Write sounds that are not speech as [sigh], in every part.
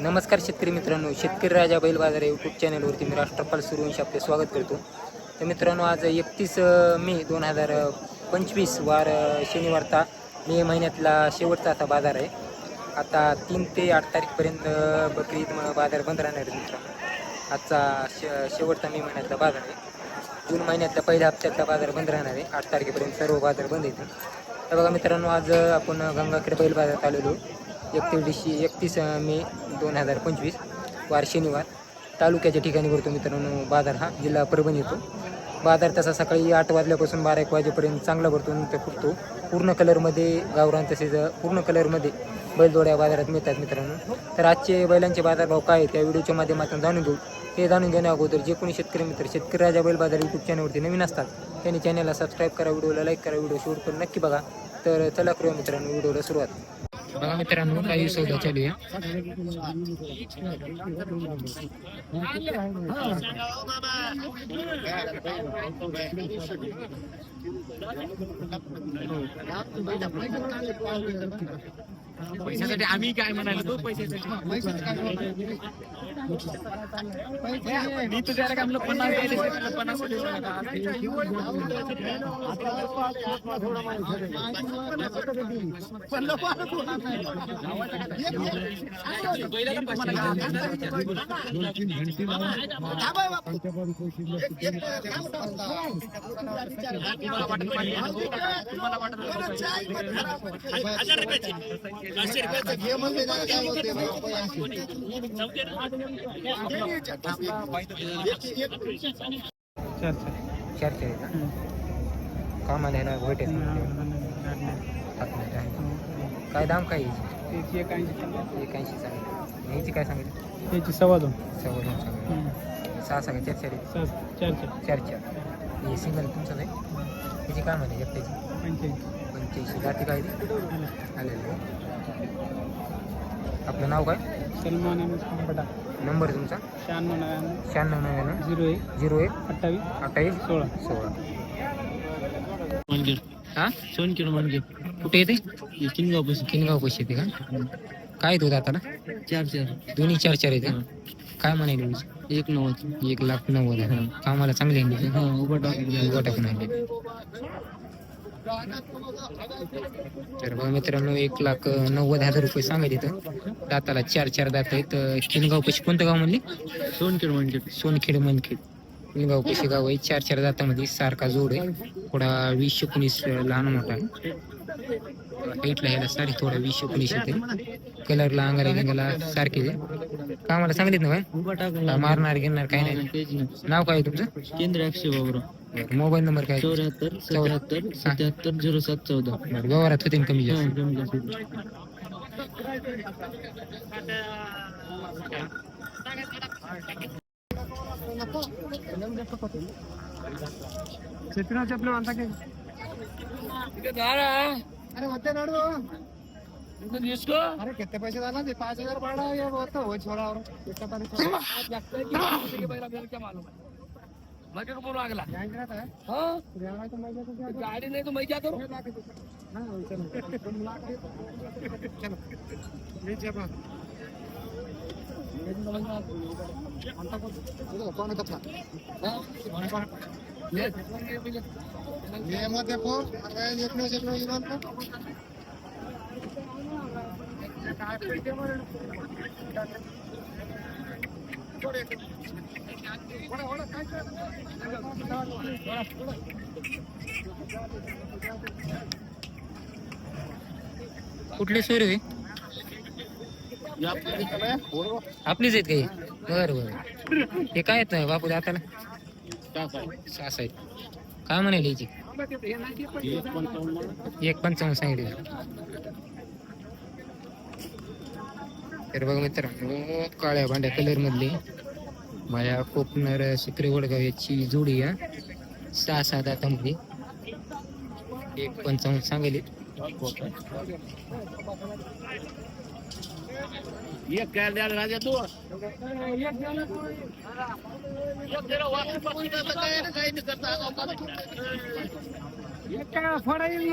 नमस्कार शेतकरी मित्रांनो शेतकरी राजा बैल बाजार यूट्यूब चॅनलवरती मी राष्ट्रपाल सूर्यवंशी आपले स्वागत करतो. तर मित्रांनो आज एकतीस मे दोन हजार पंचवीस वार शनिवारचा मे महिन्यातला शेवटचा आता बाजार आहे. आता तीन ते आठ तारीखपर्यंत बकरी ईद बाजार बंद राहणार आहे मित्रांनो. आजचा श शेवटचा मे महिन्यातला बाजार आहे. जून महिन्यातला पहिल्या हप्त्यातला बाजार बंद राहणार आहे. आठ तारखेपर्यंत सर्व बाजार बंद येतील तर बघा मित्रांनो आज आपण गंगाखेड बैल बाजारात आलेलो. एकतीस एकतीस मे दोन हजार पंचवीस वार शनिवार. तालुक्याच्या ठिकाणी भरतो मित्रांनो बाजार हा जिल्हा परभणी येतो. बाजार तसा सकाळी आठ वाजल्यापासून बारा एक वाजेपर्यंत चांगला भरतो नंतर फुटतो. पूर्ण कलरमध्ये गावरान तसेच पूर्ण कलरमध्ये बैलजोड्या बाजारात मिळतात मित्रांनो. तर आजचे बैलांचे बाजारभाव काय आहे त्या व्हिडिओच्या माध्यमातून जाणून घेऊ. हे जाणून घेण्या अगोदर जे कोणी शेतकरी मित्र शेतकरी राजा बैल बाजार यूट्यूब चॅनलवरती नवीन असतात त्यांनी चॅनलला सबस्क्राईब करा व्हिडिओला लाईक करा व्हिडिओ शूट करून नक्की बघा. तर चला करूया मित्रांनो व्हिडिओला सुरुवात. बघा मित्रांनो काही सौदा चालू आहे पैशासाठी आम्ही काय म्हणालो तो पैशासाठी. मी तर त्याला काय म्हणलं पन्नास द्यायचे ते म्हणलं पन्नास चार चार आहे कामाला आहे ना वाईट आहे आहे. काय दाम काय यायची एक ऐंशी सांगितलं यायची काय सांगितलं त्याची सव्वा दोन सव्वा दोन सांगितलं सहा सांगा चार चार आहे. चार चार चार हे सिंगल तुमचं नाही त्याची काय म्हणे एकट्याची पंच्याऐंशी जाती काय ती आलेलं आपलं नाव काय? सलमान बटा. नंबर तुमचा? शहाण्णव नव्याण्णव. शहाण्णव नव्याण्णव. झिरो एक. झिरो एक. अठ्ठावीस. अठ्ठावीस? सोळा. सोळा. हां? मनगीर कुठे येते? किनगाव पैसे किनगाव पैसे येते का? काय दूध आता चार चार. दोन्ही चार चार येते? काय म्हणाले एक नव्वद. एक लाख नव्वद हजार कामाला चांगले आहे हा उभा टाकून उभा टाकून तर बघा मित्रांनो एक लाख नव्वद हजार रुपये सांगायचे इथं. दाताला चार चार दात आहेत. किनगाव पैसे कोणतं गाव म्हणले? सोनकीर मनगीर सोनखेड मनखेड. किनगाव पैसे गाव आहे. चार चार दातामध्ये सारखा जोड आहे. थोडा वीस एकोणीस लहान मोठा आहे. हाईटला ह्याला सारी थोडा वीस एकोणीस येते. कलरला अंगाला गिंगाला सारखे कामाला सांगितलं ना काय मारणार घेणार काय नाही. नाव काय आहे तुमचं? केंद्र एकशे बाबरा मोबाईल नंबर काय? चौऱ्याहत्तर सत्याहत्तर सत्याहत्तर झिरो सात चौदा. बरं, व्यवहारात होते ना कमी हा, जास्त. कमी जास्त होईल. अरे होते नाडू अरे किती पैसे झाला ते? पाच हजार भाडा हे होतं हो [coughs] [coughs] छोरावर एका तारीख गँगरात आहे देवाचं मजा तर द्या. गाड़ी नहीं तो मैं क्या करूँ हे. हा, चलो. लाख आहे. चलो. मी जे? हा? ये. ये. अरे. काय पैसे? थोडे. वडा, वडा, काय काय? कुठले सूर आहे आपलीच आहेत काही बर बर. हे काय येत नाही बापू दाताला? सास आहेत. काय म्हणाले याची एक पंचावन्न सांगितले. तर बघ मित्र काळ्या भांड्या कलर मधली. माझ्या कोकणर शिकरे वडगाव याची जोडी आहे सहा सहा दातामध्ये एक पंचावन्न सांगेल. ये क्या राजा तू? काय फळ येईल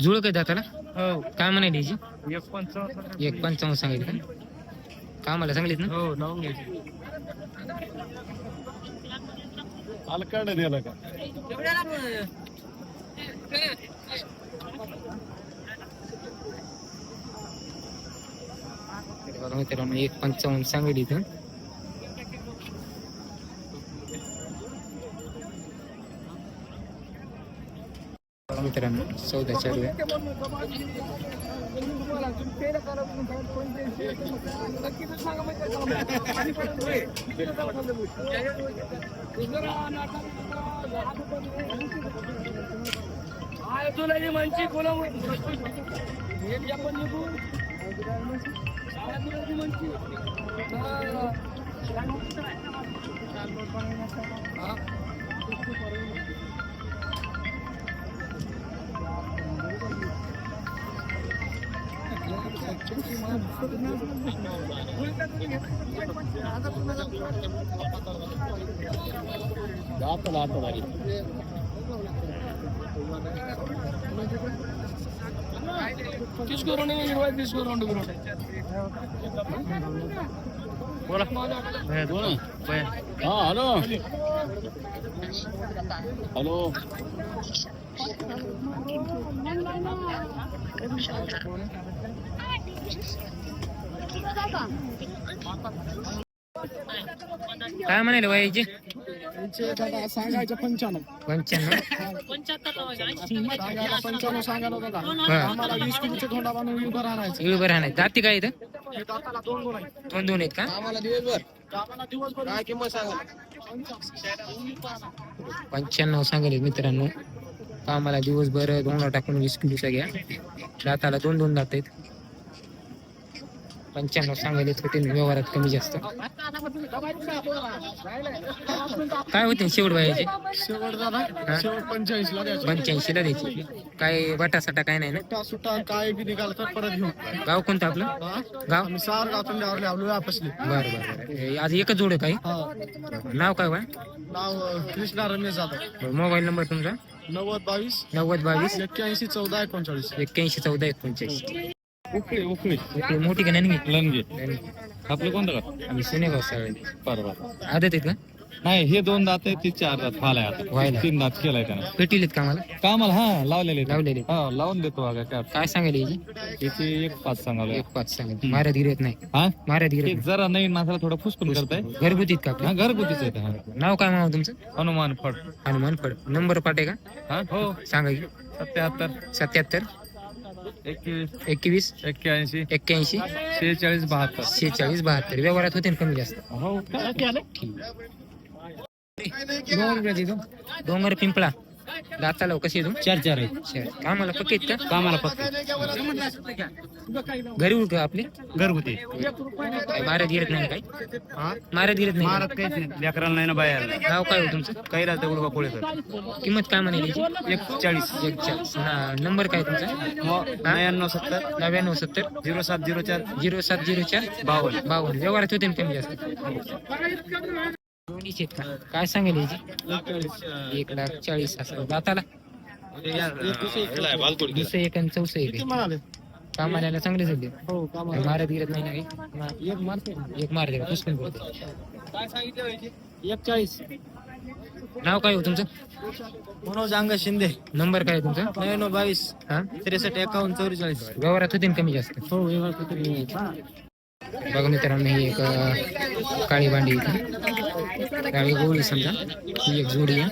जुळ काय दाताला हो. काय म्हणाली याची एक पंचावन्न एक पंचावन्न सांगितलं का? कामाला सांगलीत ना? हो लावून घ्यायची. अलकाड दिला का? बघा मित्रांनो एक पंचावन्न सांगितली इथं बघा मित्रांनो चौदा चालू आहे दातला ಆತಲ್ಲ ಆತದಾಗಿ తీసుకోరండి ఇరవై తీసుకోరండి మీరు హలో హలో హలో काय म्हणाले वयाचे सांगायचं पंच्याण्णव. पंच्याण्णव सांगायला पंच्याण्णव सांगायला दादा आम्हाला वीस किलोचे धोंडा बांधून उभं राहायचं इळभर आहे जाती काय इथं? हे दाताला दोन दोन आहे दोन दोन आहेत का? आम्हाला दिवसभर आम्हाला दिवसभर काय किंमत सांगा? पंच्याण्णव सांगेल मित्रांनो. कामाला दिवसभर दोन टाकून वीस किलोचा घ्या दाताला दोन दोन दात आहेत. पंच्याण्णव सांगायला होते व्यवहारात कमी जास्त. काय होते शेवट वयाचे शेवट दादा? शेवट पंचेचाळीस ला द्यायचं. पंच्याऐंशी ला द्यायची. काय काय नाही ना? सुट्टा काय बी निघाल परत घेऊ गाव कोणतं आपलं? गाव? आम्ही सार गावतून वापसले बरं बरं बरं. आज एकच जोड आहे हा. नाव काय बा? नाव अं, कृष्णा रमेश जाधव. मोबाईल नंबर तुमचा? नव्वद बावीस नव्वद बावीस. एक्क्याऐंशी चौदा एकोणचाळीस. एक्क्याऐंशी चौदा एकोणचाळीस. उकळी उकळी. ओके, मोठी का नाही लंगे आपलं कोणतं का? आम्ही सोनेगाव सगळे. बरोबर आदत आहेत का? नाही हे दोन दात आहे ते चार दात फाल आहे व्हायला. आता तीन दात केलाय त्यानं. पेटील का आम्हाला? कामाला हा लावलेले आहेत. लावलेले हा लावून देतो बघा काय काय सांगायला याची एक पाच सांगालो एक पाच सांगायला. महाराज गिरत नाही. हा? गिरत एक जरा नवीन माणसाला थोडं फुसकून करताय. नाही घरगुतीत का हा घरगुतीच आहे ते, हा. नाव काय मामा तुमचं? हनुमान फड. हनुमान फड. नंबर पाठ आहे का? हा हो. सांगा की. सत्याहत्तर. सत्याहत्तर. एकवीस. एक्क्याऐंशी. एक्क्याऐंशी. शेहेचाळीस बहात्तर. शेहेचाळीस बहात्तर. व्यवहारात होते ना कमी जास्त. हो डोंगर पिंपळा. दाताला कशी येतो चार चार आहे कामाला पक्के आहेत का? कामाला फक्त घरी उठ का आपले घरगुती काय महाराज गिरत नाही ना काही? महाराज गिरत नाही? महाराज काहीच नाही. लेकराला नाही ना बाहेर. नाव काय हो तुमचं? काही राहते उडबा कोळे सर किंमत काय म्हणाली याची? एक चाळीस एक चाळीस ना नंबर काय तुमचा? नव्याण्णव सत्तर. नव्याण्णव सत्तर. झिरो सात झिरो चार. झिरो सात झिरो चार. बावन्न. बावन्न. व्यवहारात होते ना कमी जास्त? दोन्हीचे आहेत का काय सांगेल याची? एक लाख चाळीस असं दाताला? दुसरं एक आणि चौसं एक आहे. म्हणाले कामाला चांगले झाले. कामा मारत गिरत नाही ना काही? एक मार दे. पुष्कळ करतो एक चाळीस. नाव काय हो तुमचं? मनोज अंग शिंदे. नंबर काय आहे तुमचा? नव्याण्णव बावीस. हा? त्रेसष्ट एकावन्न चौवेचाळीस. व्यवहारात होते ना कमी जास्त? हो बघा मित्रांनो ही एक अं, काळी भांडी इथे. काळी गोळी समजा ही एक जोडी आहे.